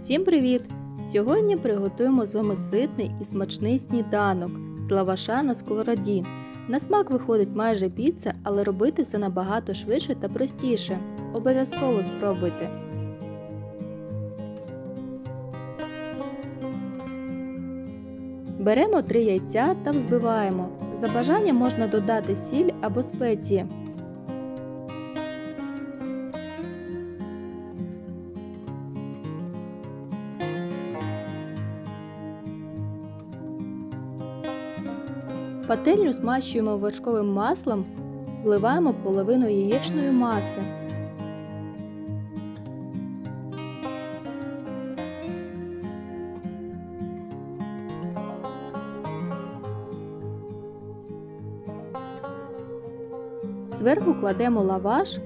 Всім привіт! Сьогодні приготуємо з вами ситний і смачний сніданок з лаваша на сковороді. На смак виходить майже піца, але робити все набагато швидше та простіше. Обов'язково спробуйте. Беремо 3 яйця та взбиваємо. За бажанням можна додати сіль або спеції. Пательню змащуємо вершковим маслом, вливаємо половину яєчної маси. Зверху кладемо лаваш,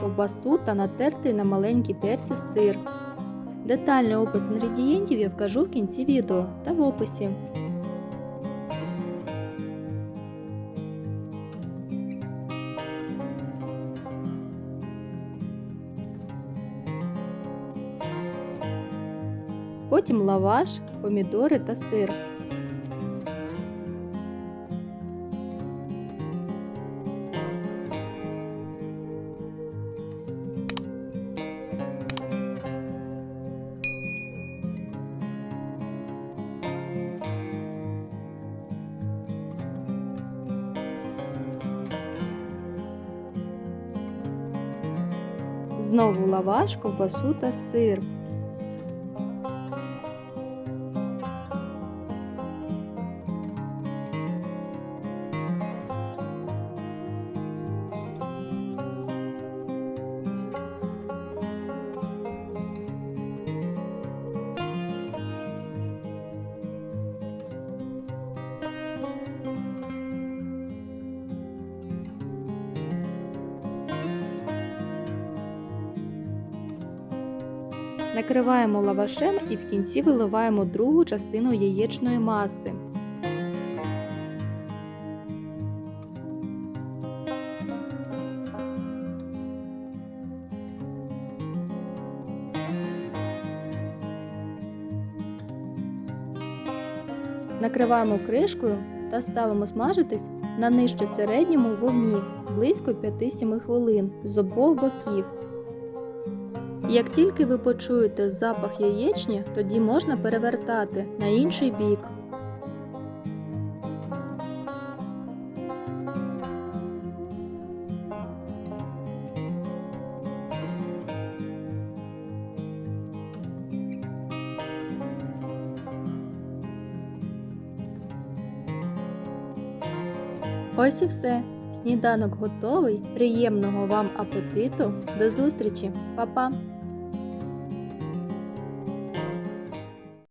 ковбасу та натертий на маленькій терці сир. Детальний опис інгредієнтів я вкажу в кінці відео та в описі. Потім лаваш, помідори та сир. Знову лаваш, ковбасу та сир. Накриваємо лавашем і в кінці виливаємо другу частину яєчної маси. Накриваємо кришкою та ставимо смажитись на нижче середньому вогні близько 5-7 хвилин з обох боків. Як тільки ви почуєте запах яєчні, тоді можна перевертати на інший бік. Ось і все. Сніданок готовий. Приємного вам апетиту. До зустрічі, Па-па!